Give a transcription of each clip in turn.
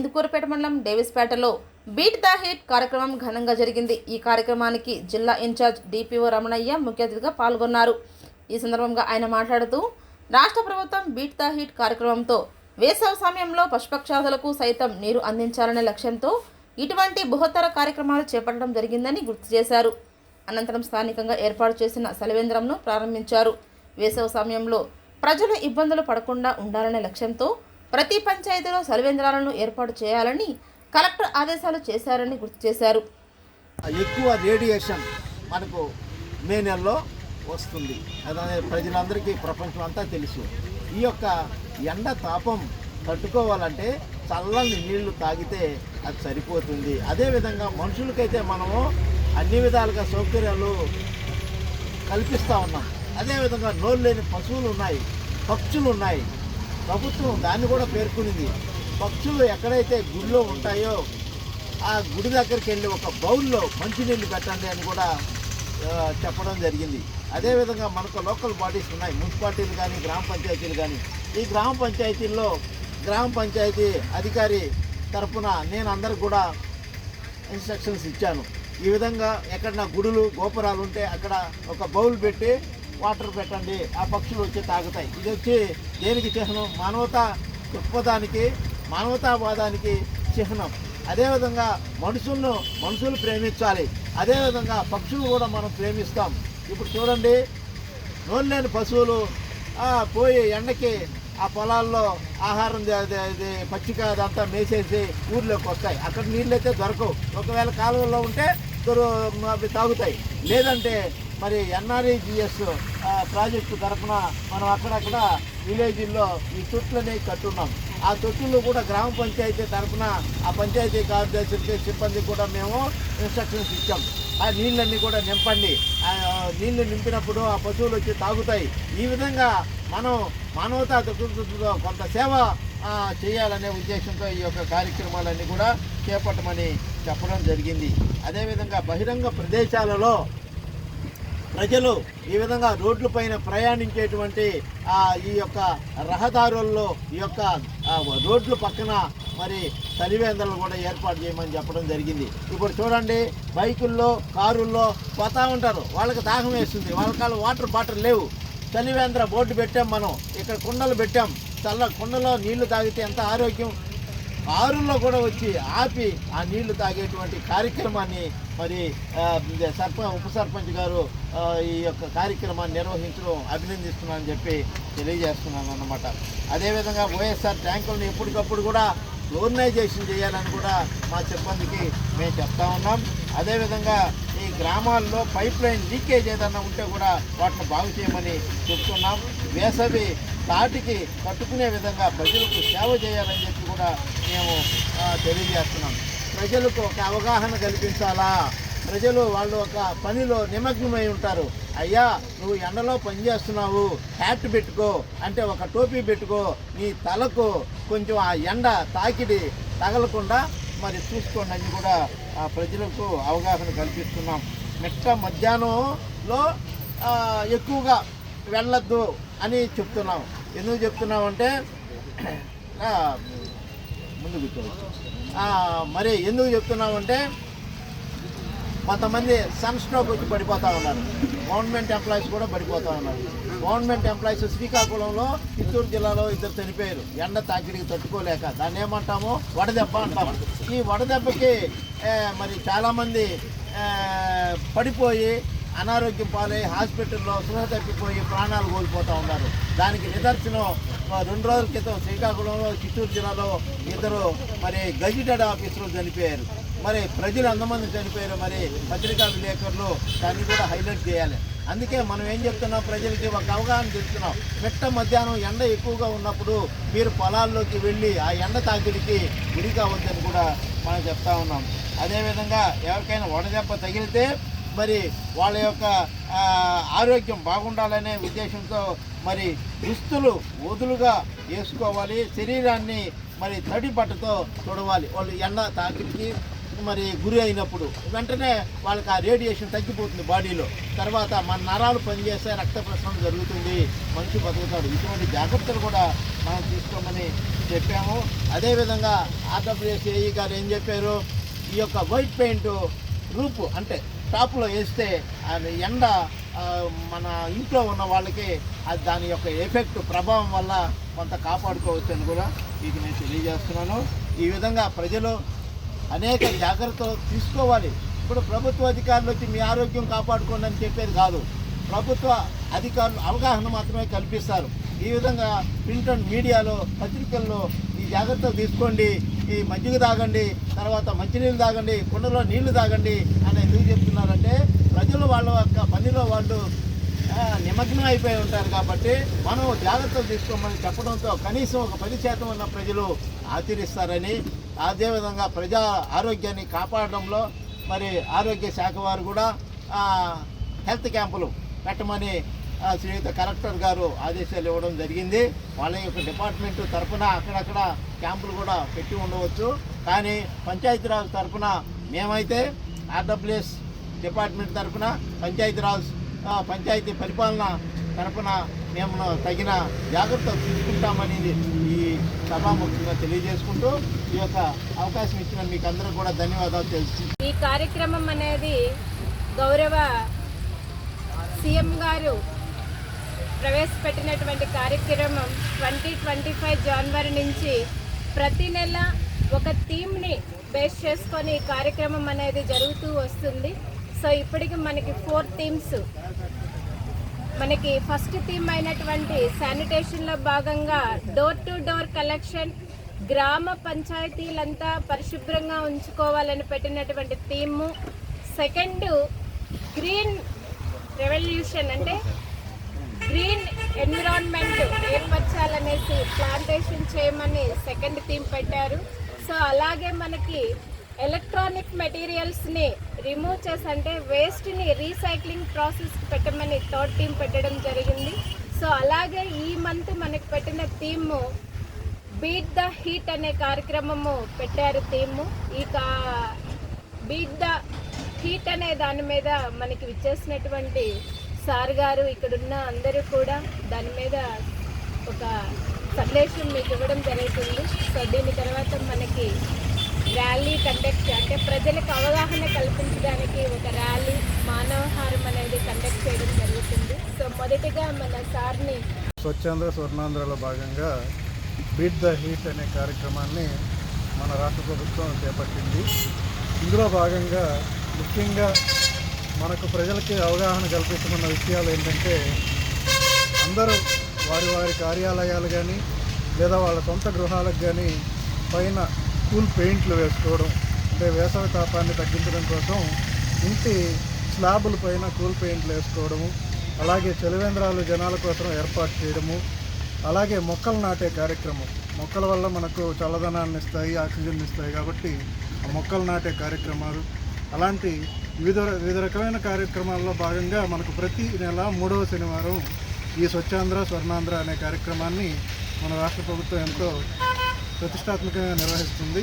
ఇందుకూరుపేట మండలం డేవిస్పేటలో beat the hit కార్యక్రమం ఘనంగా జరిగింది. ఈ కార్యక్రమానికి జిల్లా ఇన్ఛార్జ్ డిపిఓ రమణయ్య ముఖ్య అతిథిగా పాల్గొన్నారు. ఈ సందర్భంగా ఆయన మాట్లాడుతూ రాష్ట్ర ప్రభుత్వం బీట్ ద హిట్ కార్యక్రమంతో వేసవి సమయంలో పశుపక్షాదులకు సైతం నీరు అందించాలనే లక్ష్యంతో ఇటువంటి బృహత్తర కార్యక్రమాలు చేపట్టడం జరిగిందని గుర్తు చేశారు. అనంతరం స్థానికంగా ఏర్పాటు చేసిన సెలవేంద్రంను ప్రారంభించారు. వేసవి సమయంలో ప్రజలు ఇబ్బందులు పడకుండా ఉండాలనే లక్ష్యంతో ప్రతి పంచాయతీలో సర్వేంద్రాలను ఏర్పాటు చేయాలని కలెక్టర్ ఆదేశాలు చేశారని గుర్తు చేశారు. ఎక్కువ రేడియేషన్ మనకు మే నెలలో వస్తుంది. అదే ప్రజలందరికీ ప్రపంచం అంతా తెలుసు. ఈ యొక్క ఎండ తాపం తట్టుకోవాలంటే చల్లని నీళ్ళు తాగితే అది సరిపోతుంది. అదేవిధంగా మనుషులకైతే మనము అన్ని విధాలుగా సౌకర్యాలు కల్పిస్తూ ఉన్నాం. అదేవిధంగా నోరు లేని పశువులు ఉన్నాయి పక్షులు ఉన్నాయి. ప్రభుత్వం దాన్ని కూడా పేర్కొనింది. పక్షులు ఎక్కడైతే గుడిలో ఉంటాయో ఆ గుడి దగ్గరికి వెళ్ళి ఒక బౌల్లో మంచినీళ్ళు పెట్టండి అని కూడా చెప్పడం జరిగింది. అదేవిధంగా మనకు లోకల్ బాడీస్ ఉన్నాయి. మున్సిపాలిటీలు కానీ గ్రామ పంచాయతీలు కానీ. ఈ గ్రామ పంచాయతీల్లో గ్రామ పంచాయతీ అధికారి తరపున నేను అందరికి కూడా ఇన్స్ట్రక్షన్స్ ఇచ్చాను. ఈ విధంగా ఎక్కడ నా గుడులు గోపురాలు ఉంటే అక్కడ ఒక బౌల్ పెట్టి వాటర్ పెట్టండి ఆ పక్షులు వచ్చి తాగుతాయి. ఇది వచ్చి దేనికి చిహ్నం? మానవతా దృక్పథానికి మానవతావాదానికి చిహ్నం. అదేవిధంగా మనుషులను మనుషులు ప్రేమించాలి. అదేవిధంగా పక్షులు కూడా మనం ప్రేమిస్తాం. ఇప్పుడు చూడండి నోరు లేని పశువులు పోయి ఎండకి ఆ పొలాల్లో ఆహారం ఇది పచ్చిక అదంతా మేసేసి ఊర్లోకి వస్తాయి. అక్కడ నీళ్ళు అయితే దొరకవు. ఒకవేళ కాలువల్లో ఉంటే అవి తాగుతాయి. లేదంటే మరి ఎన్ఆర్ఈజిఎస్ ప్రాజెక్టు తరఫున మనం అక్కడక్కడ విలేజ్ల్లో ఈ తొట్లని కట్టున్నాం. ఆ తొట్టుల్లో కూడా గ్రామ పంచాయతీ తరఫున ఆ పంచాయతీ కార్యదర్శులకి సిబ్బందికి కూడా మేము ఇన్స్ట్రక్షన్స్ ఇచ్చాం. ఆ నీళ్ళన్నీ కూడా నింపండి. నీళ్ళు నింపినప్పుడు ఆ పశువులు వచ్చి తాగుతాయి. ఈ విధంగా మనం మానవతా దృక్పథంలో కొంత సేవ చేయాలనే ఉద్దేశంతో ఈ యొక్క కార్యక్రమాలన్నీ కూడా చేపట్టమని చెప్పడం జరిగింది. అదేవిధంగా బహిరంగ ప్రదేశాలలో ప్రజలు ఈ విధంగా రోడ్లపైన ప్రయాణించేటువంటి ఈ యొక్క రహదారుల్లో ఈ యొక్క రోడ్లు పక్కన మరి తలివేందలు కూడా ఏర్పాటు చేయమని చెప్పడం జరిగింది. ఇప్పుడు చూడండి బైకుల్లో కారుల్లో పోతా ఉంటారు. వాళ్ళకి దాహం వేస్తుంది. వాళ్ళకాల వాటర్ బాటిల్ లేవు. చలివేంద్ర బోర్డు పెట్టాం మనం. ఇక్కడ కుండలు పెట్టాం. చల్ల కుండలో నీళ్ళు తాగితే ఎంత ఆరోగ్యం? ఆరుల్లో కూడా వచ్చి ఆపి ఆ నీళ్ళు తాగేటువంటి కార్యక్రమాన్ని మరి సర్ప ఉప సర్పంచ్ గారు ఈ యొక్క కార్యక్రమాన్ని నిర్వహించడం అభినందిస్తున్నానని చెప్పి తెలియజేస్తున్నాను అన్నమాట అదేవిధంగా వైఎస్ఆర్ ట్యాంకులను ఎప్పటికప్పుడు కూడా క్లోరినైజేషన్ చేయాలని కూడా మా సిబ్బందికి మేము చెప్తా ఉన్నాం. అదేవిధంగా ఈ గ్రామాల్లో పైప్ లైన్ లీకేజ్ ఏదైనా ఉంటే కూడా వాటిని బాగు చేయమని చెప్తున్నాం. వేసవి తాటికి కట్టుకునే విధంగా ప్రజలకు సేవ చేయాలని చెప్పి కూడా మేము తెలియజేస్తున్నాం. ప్రజలకు ఒక అవగాహన కల్పించాలా? ప్రజలు వాళ్ళు ఒక పనిలో నిమగ్నమై ఉంటారు. అయ్యా నువ్వు ఎండలో పని చేస్తున్నావు హ్యాట్ పెట్టుకో అంటే ఒక టోపీ పెట్టుకో నీ తలకు కొంచెం ఆ ఎండ తాకిడి తగలకుండా మరి చూసుకోండి అని కూడా ఆ ప్రజలకు అవగాహన కల్పిస్తున్నాం. నెక్స్ట్ మధ్యాహ్నంలో ఎక్కువగా వెళ్ళొద్దు అని చెప్తున్నాం. ఎందుకు చెప్తున్నామంటే ముందు కూర్చోవచ్చు మరి ఎందుకు చెప్తున్నామంటే కొంతమంది సన్ స్ట్రోక్ వచ్చి పడిపోతూ ఉన్నారు. గవర్నమెంట్ ఎంప్లాయీస్ కూడా పడిపోతూ ఉన్నారు. గవర్నమెంట్ ఎంప్లాయీస్ శ్రీకాకుళంలో చిత్తూరు జిల్లాలో ఇద్దరు చనిపోయారు. ఎండ తాకిడికి తట్టుకోలేక. దాన్ని ఏమంటాము? వడదెబ్బ అంటాము. ఈ వడదెబ్బకి మరి చాలామంది పడిపోయి అనారోగ్యం పాలై హాస్పిటల్లో స్పృహ తప్పిపోయి ప్రాణాలు కోల్పోతూ ఉన్నారు. దానికి నిదర్శనం రెండు రోజుల క్రితం శ్రీకాకుళంలో చిత్తూరు జిల్లాలో ఇద్దరు మరి గజిటెడ్ ఆఫీసులు చనిపోయారు. మరి ప్రజలు ఎంతమంది చనిపోయారు మరి పత్రికా విలేకరులు దాన్ని కూడా హైలైట్ చేయాలి. అందుకే మనం ఏం చెప్తున్నాం? ప్రజలకి ఒక అవగాహన చెప్తున్నాం మిట్ట మధ్యాహ్నం ఎండ ఎక్కువగా ఉన్నప్పుడు మీరు పొలాల్లోకి వెళ్ళి ఆ ఎండ తాకిడికి గురి కావద్దని కూడా మనం చెప్తా ఉన్నాం. అదేవిధంగా ఎవరికైనా వడదెబ్బ తగిలితే మరి వాళ్ళ యొక్క ఆరోగ్యం బాగుండాలనే ఉద్దేశంతో మరి దుస్తులు వదులుగా వేసుకోవాలి. శరీరాన్ని మరి తడి బట్టతో తుడవాలి. వాళ్ళు ఎండ తాకిడికి మరి గురి అయినప్పుడు వెంటనే వాళ్ళకి ఆ రేడియేషన్ తగ్గిపోతుంది బాడీలో. తర్వాత మన నరాలు పనిచేస్తే రక్త ప్రసరణ జరుగుతుంది. మనిషి బతుకుతాడు. ఇటువంటి జాగ్రత్తలు కూడా మనం తీసుకోమని చెప్పాము. అదేవిధంగా ఆర్డబ్ల్యూఎస్ఏఈ గారు ఏం చెప్పారు? ఈ యొక్క వైట్ పెయింట్ రూపు అంటే టాప్లో వేస్తే అది ఎండ మన ఇంట్లో ఉన్న వాళ్ళకి అది దాని యొక్క ఎఫెక్ట్ ప్రభావం వల్ల కొంత కాపాడుకోవచ్చు అని కూడా మీకు నేను తెలియజేస్తున్నాను. ఈ విధంగా ప్రజలు అనేక జాగ్రత్తలు తీసుకోవాలి. ఇప్పుడు ప్రభుత్వ అధికారులు వచ్చి మీ ఆరోగ్యం కాపాడుకోండి అని చెప్పేది కాదు. ప్రభుత్వ అధికారులు అవగాహన మాత్రమే కల్పిస్తారు. ఈ విధంగా ప్రింట్ అండ్ మీడియాలో పత్రికల్లో ఈ జాగ్రత్తలు తీసుకోండి. ఈ మజ్జిగ తాగండి తర్వాత మంచినీళ్ళు తాగండి కుండలో నీళ్ళు తాగండి అని ఎందుకు చెప్తున్నారంటే ప్రజలు వాళ్ళ యొక్క పనిలో వాళ్ళు నిమగ్నం అయిపోయి ఉంటారు కాబట్టి మనం జాగ్రత్తలు తీసుకోమని చెప్పడంతో కనీసం ఒక పది శాతం ఉన్న ప్రజలు ఆచరిస్తారని అదేవిధంగా ప్రజా ఆరోగ్యాన్ని కాపాడడంలో మరి ఆరోగ్య శాఖ వారు కూడా హెల్త్ క్యాంపులు పెట్టమని శ్రీయుత కలెక్టర్ గారు ఆదేశాలు ఇవ్వడం జరిగింది. వాళ్ళ యొక్క డిపార్ట్మెంట్ తరఫున అక్కడక్కడ క్యాంపులు కూడా పెట్టి ఉండవచ్చు. కానీ పంచాయతీరాజ్ తరఫున మేమైతే ఆర్డబ్ల్యూఎస్ డిపార్ట్మెంట్ తరఫున పంచాయతీరాజ్ పంచాయతీ పరిపాలన తరపున మేము తగిన జాగ్రత్త తీసుకుంటామని ఈ సభాముఖ్యంగా తెలియజేసుకుంటూ ఈ యొక్క అవకాశం ఇచ్చిన మీకు అందరూ కూడా ధన్యవాదాలు తెలుసు. ఈ కార్యక్రమం అనేది గౌరవ సీఎం గారు ప్రవేశపెట్టినటువంటి కార్యక్రమం ట్వంటీ ట్వంటీ ఫైవ్ జనవరి నుంచి ప్రతి నెల ఒక థీమ్ని బేస్ చేసుకొని ఈ కార్యక్రమం అనేది జరుగుతూ వస్తుంది. సో ఇప్పటికి మనకి ఫోర్ థీమ్స్ మనకి ఫస్ట్ థీమ్ అయినటువంటి శానిటేషన్లో భాగంగా డోర్ టు డోర్ కలెక్షన్ గ్రామ పంచాయతీలంతా పరిశుభ్రంగా ఉంచుకోవాలని పెట్టినటువంటి థీము సెకండ్ గ్రీన్ రెవల్యూషన్ అంటే గ్రీన్ ఎన్విరాన్మెంట్ ఏర్పరచాలనేసి ప్లాంటేషన్ చేయమని సెకండ్ థీమ్ పెట్టారు. సో అలాగే మనకి ఎలక్ట్రానిక్ మెటీరియల్స్ని రిమూవ్ చేసి అంటే వేస్ట్ని రీసైక్లింగ్ ప్రాసెస్ పెట్టమని థర్డ్ టీమ్ పెట్టడం జరిగింది. సో అలాగే ఈ మంత్ మనకు పెట్టిన థీమ్ బీట్ ద హీట్ అనే కార్యక్రమము పెట్టారు థీము ఈ కా బీట్ ద హీట్ అనే దాని మీద మనకి విచ్చేసినటువంటి సార్ గారు ఇక్కడున్న అందరూ కూడా దాని మీద ఒక సందేశం మీకు ఇవ్వడం జరుగుతుంది. సో దీని తర్వాత మనకి ర్యాలీ కండక్ట్ అంటే ప్రజలకు అవగాహన కల్పించడానికి ఒక ర్యాలీ మానవహారం అనేది కండక్ట్ చేయడం జరుగుతుంది. సో మొదటిగా మన సార్ని స్వచ్ఛాంధ్ర స్వర్ణాంధ్రలో భాగంగా బీట్ ద హీట్ అనే కార్యక్రమాన్ని మన రాష్ట్ర ప్రభుత్వం చేపట్టింది. ఇందులో భాగంగా ముఖ్యంగా మనకు ప్రజలకి అవగాహన కల్పించమన్న విషయాలు ఏంటంటే అందరూ వారి వారి కార్యాలయాలు కానీ లేదా వాళ్ళ సొంత గృహాలకు కానీ పైన కూల్ పెయింట్లు వేసుకోవడం అంటే వేసవి తాపాన్ని తగ్గించడం కోసం ఇంటి స్లాబుల పైన కూల్ పెయింట్లు వేసుకోవడము అలాగే చలివేంద్రాలు జనాల కోసం ఏర్పాటు చేయడము అలాగే మొక్కలు నాటే కార్యక్రమం. మొక్కల వల్ల మనకు చల్లదనాన్ని ఇస్తాయి ఆక్సిజన్ ఇస్తాయి కాబట్టి ఆ మొక్కలు నాటే కార్యక్రమాలు. అలాంటి వివిధ వివిధ రకమైన కార్యక్రమాల్లో భాగంగా మనకు ప్రతి నెల మూడవ శనివారం ఈ స్వచ్ఛాంధ్ర స్వర్ణాంధ్ర అనే కార్యక్రమాన్ని మన రాష్ట్ర ప్రభుత్వం ఎంతో ప్రతిష్టాత్మకంగా నిర్వహిస్తుంది.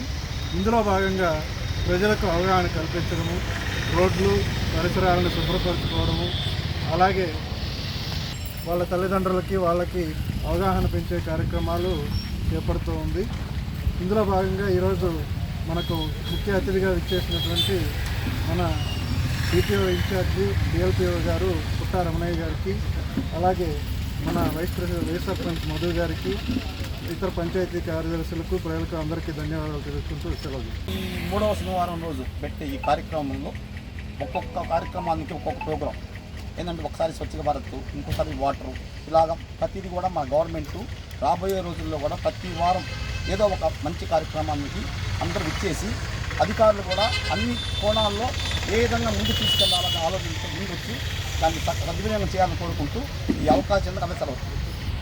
ఇందులో భాగంగా ప్రజలకు అవగాహన కల్పించడము రోడ్లు పరిసరాలను శుభ్రపరచుకోవడము అలాగే వాళ్ళ తల్లిదండ్రులకి వాళ్ళకి అవగాహన పెంచే కార్యక్రమాలు చేపడుతూ ఉంది. ఇందులో భాగంగా ఈరోజు మనకు ముఖ్య అతిథిగా విచ్చేసినటువంటి మన డిపిఓ ఇన్ఛార్జి డిఎల్పిఓ గారు పుట్టా రమణయ్య గారికి అలాగే మన vice president vice sarpanch Madhu గారికి ఇతర పంచాయతీ కార్యదర్శులకు ప్రజలకు అందరికీ ధన్యవాదాలు తెలుసుకుంటూ సెలవు. ఈ మూడవ శనివారం రోజు పెట్టే ఈ కార్యక్రమంలో ఒక్కొక్క కార్యక్రమానికి ఒక్కొక్క ప్రోగ్రాం. ఏంటంటే ఒకసారి స్వచ్ఛ భారత్ ఇంకోసారి వాటర్. ఇలాగ ప్రతిదీ కూడా మా గవర్నమెంట్ రాబోయే రోజుల్లో కూడా ప్రతి వారం ఏదో ఒక మంచి కార్యక్రమానికి అందరూ ఇచ్చేసి అధికారులు కూడా అన్ని కోణాల్లో ఏ విధంగా ముందు తీసుకెళ్ళాలని ఆలోచించి ముందు వచ్చి దాన్ని సద్వినియోగం చేయాలని కోరుకుంటూ ఈ అవకాశం అందరూ సెలవు.